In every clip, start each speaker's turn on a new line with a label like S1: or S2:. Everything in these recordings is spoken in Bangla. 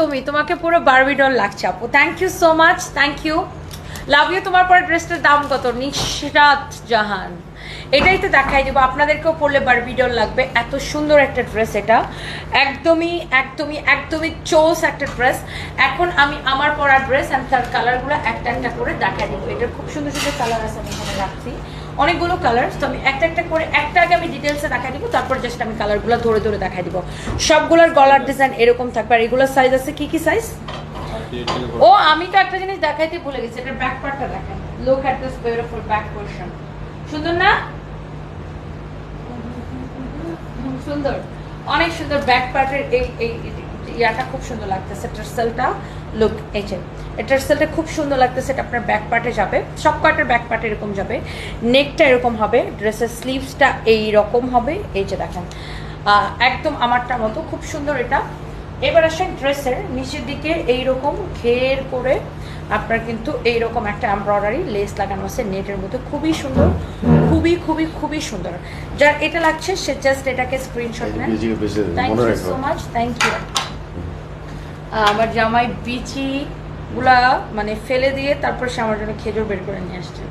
S1: তুমি তোমাকে পুরো বারবি ডল লাগছে আপু। Thank you so much thank you love you তোমার পরে ড্রেসটার দাম কত? নিশরাত জাহান। এটাই তো দেখাই দেবো, আপনাদেরকেও পরলে বারবি ডল লাগবে। এত সুন্দর একটা ড্রেস এটা। একদমই একদমই একদমই চোস একটা ড্রেস। এখন আমি আমার পরা ড্রেস অ্যান্ড তার কালারগুলো একটা একটা করে দেখাই দেবো। এটার খুব সুন্দর সুন্দর কালার আছে আমি এখানে রাখছি। অনেকগুলো কালার তো আমি একটা একটা করে, একটা আগে আমি ডিটেলসে দেখাই দিব, তারপর জাস্ট আমি কালারগুলো ধরে ধরে দেখাই দিব। সবগুলোর গলার ডিজাইন এরকম থাকবে, আর এগুলোর সাইজ আছে কি কি সাইজ ও, আমি তো একটা জিনিস দেখাইতে ভুলে গেছি, এটার ব্যাক পার্টটা দেখেন। Look at this beautiful back portion সুন্দর না? সুন্দর। অনেক সুন্দর ব্যাক পার্টের এই এই ইয়াটা খুব সুন্দর লাগতেছে টার্সেলটা লুক এই যে টার্সেলটা খুব সুন্দর লাগতেছে এটা আপনার ব্যাক পার্টে যাবে সব কার্টের ব্যাক পার্টে এরকম যাবে নেকটা এরকম হবে ড্রেসের স্লিভসটা এই রকম হবে এই যে দেখেন একদম আমারটা মতো খুব সুন্দর এটা। এবার আসেন ড্রেসের নিচের দিকে এইরকম ঘের করে আপনার কিন্তু এইরকম একটা এমব্রয়ডারি লেস লাগানো আছে নেটের মধ্যে খুবই সুন্দর খুবই খুবই খুবই সুন্দর। যার এটা লাগছে সে জাস্ট এটাকে স্ক্রিনশট নেন। Thank you so much thank you আমার জামাই বিচি গুলা মানে ফেলে দিয়ে তারপর সে আমার জন্য খেজুর বের করে নিয়ে আসছে।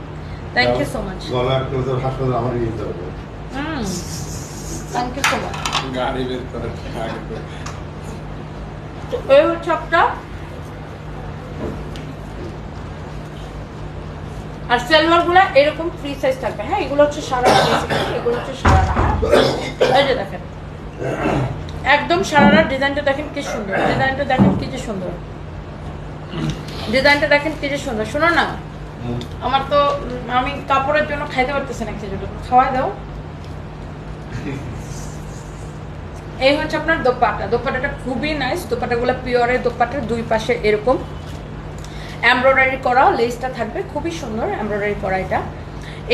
S1: থ্যাংক ইউ সো মাচ
S2: গলা ক্লোজার হাসপাতাল আমারই নিতে হবে।
S1: থ্যাংক ইউ সো মাচ
S3: গাড়ি বের করে
S1: এই আর সেলভারগুলা এরকম ফ্রি সাইজ থাকবে। হ্যাঁ এগুলো হচ্ছে সারা। এগুলো হচ্ছে সারা। এই যে দেখেন। একদম সারারা ডিজাইনটা দেখেন কি সুন্দর, ডিজাইনটা দেখেন কি যে সুন্দর। ডিজাইনটা দেখেন কি যে সুন্দর, শোনো না, আমার তো, আমি কাপড়ের জন্য খাইতে পারতেছি না খেজুর খাওয়াই দাও। এই হচ্ছে আপনার দোপাটা দোপাটাটা খুবই নাইস দোপাটা দোপাটাগুলো পিওরের দোপাটার দুই পাশে এরকম। এমব্রয়ডারি করা লেসটা থাকবে, খুবই সুন্দর এমব্রয়ডারি করা এটা।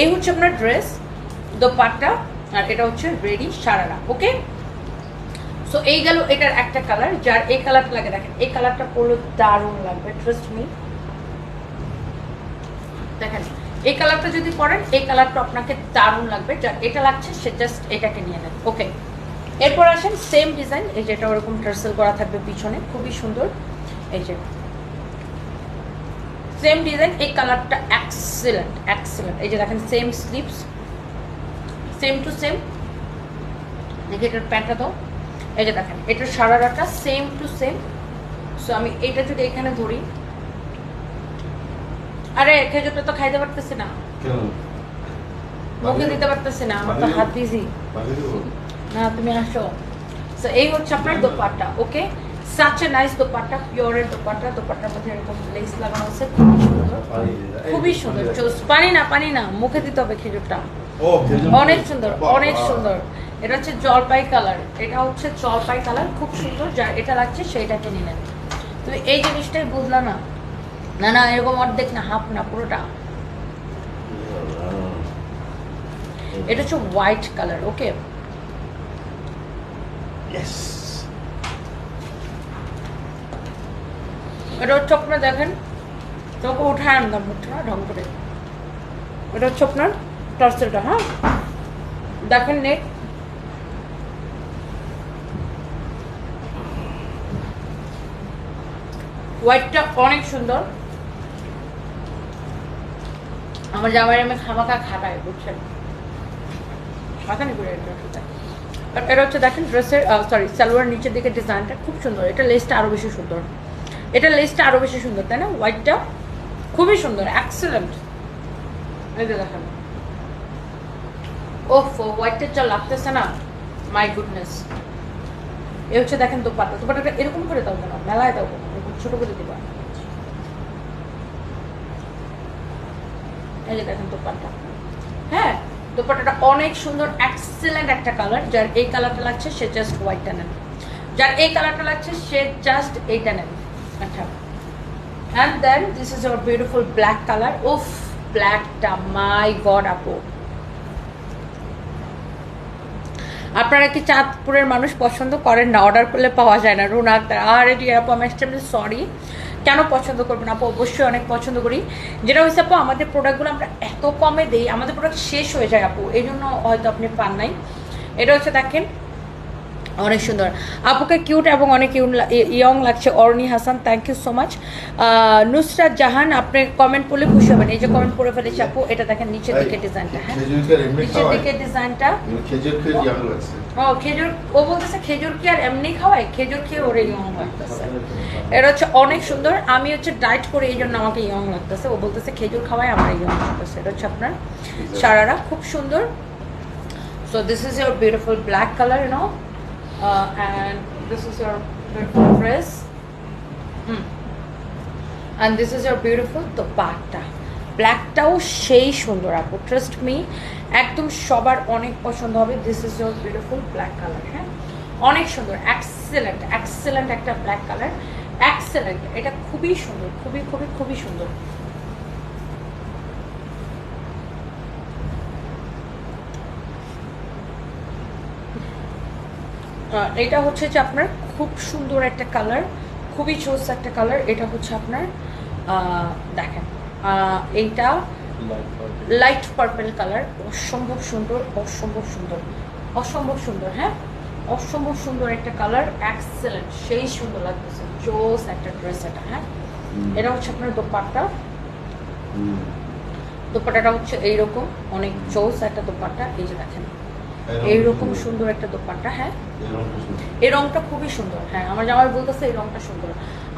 S1: এই হচ্ছে আপনার ড্রেস দোপাট্টা, আর এটা হচ্ছে রেডি সারারা ওকে সো এই গেল এটার একটা কালার যার এই কালারটা লাগে, দেখেন, এই কালারটা পরলে দারুণ লাগবে ট্রাস্ট মি দেখেন, এই কালারটা যদি পরেন, এই কালারটা আপনাকে দারুণ লাগবে, যার এটা লাগছে, সে জাস্ট এটাকে নিয়ে নেন ওকে এরপর আসেন সেম ডিজাইন এই যে এটা ওরকম টার্সেল করা থাকবে পিছনে, খুবই সুন্দর। এই যে সেম ডিজাইন এই কালারটা এক্সেলেন্ট এক্সেলেন্ট এই যে দেখেন same slips same to same দেখি এটার প্যান্টটা দাও। এই যে দেখেন এটার সারারাটা সেম টু সেম সো আমি এটা যদি এখানে ধরি আরে খেজুরটা তো খাইতে পারতেছি না। মুখে দিতে পারতেছি না আমার তো হাত বিজি না তুমি আসো। সো এই হচ্ছে আপনার dupatta okay such a nice dupatta পিওরের দোপাট্টা। দোপাট্টার মধ্যে এরকম লেস লাগানো আছে খুবই সুন্দর। খুবই সুন্দর। চোস পানি না পানি না মুখে দিতে হবে খেজুরটা। অনেক সুন্দর অনেক সুন্দর। এটা হচ্ছে জলপাই কালার। এটা হচ্ছে জলপাই কালার খুব সুন্দর। যা এটা লাগছে সেইটাকে নিয়ে নেন তুমি এই জিনিসটাই বুঝলা না। না না এরকম অর্ধেক না হাফ না পুরোটা। এটা হচ্ছে হোয়াইট কালার ওকে এটা হচ্ছে আপনার দেখেন তোকে উঠায় আনলাম মুখটা ঢং করে। এটা হচ্ছে আপনার টর্সেলটা হ্যাঁ? দেখেন নেট হোয়াইটটা অনেক সুন্দর। আমার জামাই আমি খামাখা খাটাই, বুঝছেন? এটা এটা হচ্ছে দেখেন ড্রেসের সরি সালোয়ার নিচের দিকে ডিজাইনটা খুব সুন্দর। এটা লেসটা আরও বেশি সুন্দর। এটা লেসটা আরও বেশি সুন্দর, তাই না? হোয়াইটটা খুবই সুন্দর এক্সেলেন্ট যে দেখেন। ওফ হোয়াইটটা যা লাগতেছে না মাই গুডনেস এ হচ্ছে দেখেন দোপাট্টা। দোপাট্টাটা এরকম করে দাও কেন? মেলায় দাও কেন? ছোট করে দিবা। এই যে দেখেন হ্যাঁ দোপাট্টাটা অনেক সুন্দর এক্সেলেন্ট একটা কালার যার এই কালারটা লাগছে, সে জাস্ট হোয়াইটটা নেন যার এই কালারটা লাগছে, সে জাস্ট এইটা নেন আচ্ছা। And then this is our beautiful colour উফ ব্ল্যাকটা মাই গড আপু। আপনারা কি চাঁদপুরের মানুষ পছন্দ করেন না? অর্ডার করলে পাওয়া যায় না। রুনা আক্তার আর এটি আপু আমি সরি কেন পছন্দ করব না আপু? অবশ্যই অনেক পছন্দ করি। যেটা হয়েছে আপু, আমাদের প্রোডাক্টগুলো আমরা এত কমে দিই, আমাদের প্রোডাক্ট শেষ হয়ে যায় আপু। এই জন্য হয়তো আপনি পান নাই। এটা হচ্ছে দেখেন অনেক সুন্দর। আপুকে কিউট এবং অনেক ইয়ং লাগছে। অরনি Hasan thank you so much Nusrat Jahan আপনি কমেন্ট পড়লে খুশি হবেন। এই যে কমেন্ট পড়ে ফেলেছি আপু এটা দেখেন নিচের দিকে ডিজাইনটা হ্যাঁ? নিচের দিকে ডিজাইনটা
S2: ইয়াং
S1: ও খেজুর ও বলতেছে খেজুর কি আর এমনি খাওয়ায়? খেজুর খেয়ে ওরে ইয়ং লাগতেছে। এটা হচ্ছে অনেক সুন্দর। আমি হচ্ছে ডায়েট করে এই জন্য আমাকে ইয়ং লাগতেছে। ও বলতেছে খেজুর খাওয়ায় আমার ইয়ং লাগতেছে। এটা হচ্ছে আপনার সারারা খুব সুন্দর। So this is your beautiful black colour no and this is your beautiful dress and this is your beautiful তো পাটটা ব্ল্যাকটাও সেই সুন্দর, আপু ট্রাস্ট মি একদম সবার অনেক পছন্দ হবে। This is your beautiful black colour হ্যাঁ? অনেক সুন্দর এক্সেলেন্ট এক্সেলেন্ট একটা ব্ল্যাক কালার এক্সেলেন্ট এটা খুবই সুন্দর, খুবই খুবই খুবই সুন্দর। এটা হচ্ছে যে আপনার খুব সুন্দর একটা কালার খুবই চোস একটা কালার এটা হচ্ছে আপনার দেখেন এইটা লাইট পার্পল কালার অসম্ভব সুন্দর অসম্ভব সুন্দর অসম্ভব সুন্দর হ্যাঁ? অসম্ভব সুন্দর একটা কালার এক্সেলেন্ট সেই সুন্দর লাগতেছে জোস একটা ড্রেস এটা হ্যাঁ? এটা হচ্ছে আপনার দোপাট্টা। দোপাট্টাটা হচ্ছে এইরকম অনেক জোস একটা দোপাট্টা এই যে দেখেন এইরকম সুন্দর একটা দোকানটা হ্যাঁ? এই রংটা খুবই সুন্দর হ্যাঁ। আমার জামাই বলতেছে এই রংটা সুন্দর।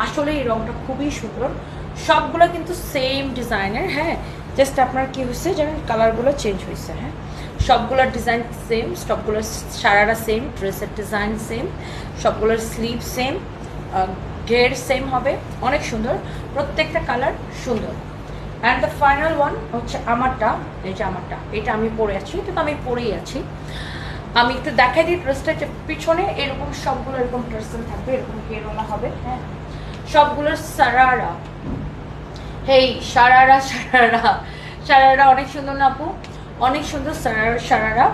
S1: আসলে এই রংটা খুবই সুন্দর। সবগুলো কিন্তু সেম ডিজাইনের হ্যাঁ। জাস্ট আপনার কি হয়েছে যেমন কালারগুলো চেঞ্জ হয়েছে হ্যাঁ। সবগুলোর ডিজাইন সেম সবগুলোর সারারা সেম ড্রেসের ডিজাইন সেম সবগুলোর স্লিভ সেম ঘের সেম হবে। অনেক সুন্দর। প্রত্যেকটা কালার সুন্দর। অ্যান্ড দ্য ফাইনাল ওয়ান হচ্ছে আমারটা, এই যে আমারটা, এটা আমি পরে আছি, এটা তো আমি পরেই আছি। আমি একটু দেখাই দিই ড্রেসটা যে পিছনে এরকম সবগুলো এরকম ড্রেসেন থাকবে, এরকম কেরোলা হবে হ্যাঁ? সবগুলোর সারারা। হেই, সারারা সারারা। সারারা অনেক সুন্দর না আপু? অনেক সুন্দর সারারা সারারা।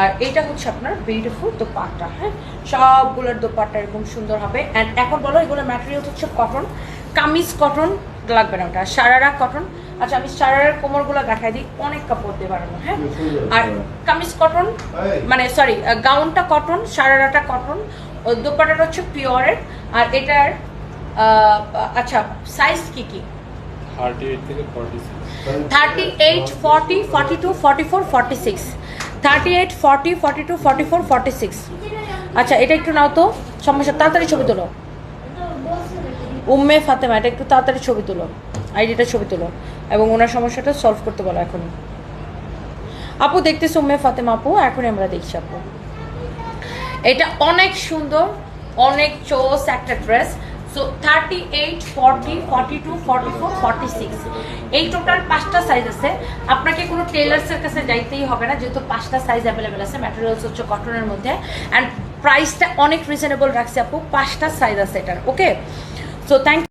S1: আর এটা হচ্ছে আপনার বিউটিফুল দোপাট্টা হ্যাঁ? সবগুলোর দোপাট্টা এরকম সুন্দর হবে। অ্যান্ড এখন বলো, এগুলোর ম্যাটেরিয়াল হচ্ছে কটন কামিজ কটন লাগবে না ওটা, সারারা কটন আচ্ছা আমি সারারার কোমরগুলো দেখাই দিই অনেক কাপড় দিয়ে বানানো হ্যাঁ? আর কামিজ কটন মানে সরি গাউনটা কটন সারারাটা কটন দোপাটাটা হচ্ছে পিওরের আর এটার আচ্ছা সাইজ কি কি?
S3: Thirty eight forty
S1: forty two forty four forty six thirty eight forty forty two forty four forty six আচ্ছা এটা একটু নাও তো সমস্যা তাড়াতাড়ি ছবি তোলো। উম্মে ফাতেমা এটা একটু তাড়াতাড়ি ছবি তোলো। আইডিটা ছবি তোলো এবং ওনার সমস্যাটা সলভ করতে বলো এখনই। আপু দেখতে উম্মে ফাতেমা আপু, এখনই আমরা দেখছি আপু। এটা অনেক সুন্দর, অনেক চোস একটা dress so thirty eight forty forty two forty four forty six এই টোটাল পাঁচটা সাইজ আছে। আপনাকে কোনো টেলার্সের কাছে যাইতেই হবে না, যেহেতু পাঁচটা সাইজ অ্যাভেলেবেল আছে ম্যাটেরিয়ালস হচ্ছে কটনের মধ্যে। অ্যান্ড প্রাইসটা অনেক রিজনেবল রাখছে আপু, পাঁচটা সাইজ আছে এটার ওকে সো থ্যাংক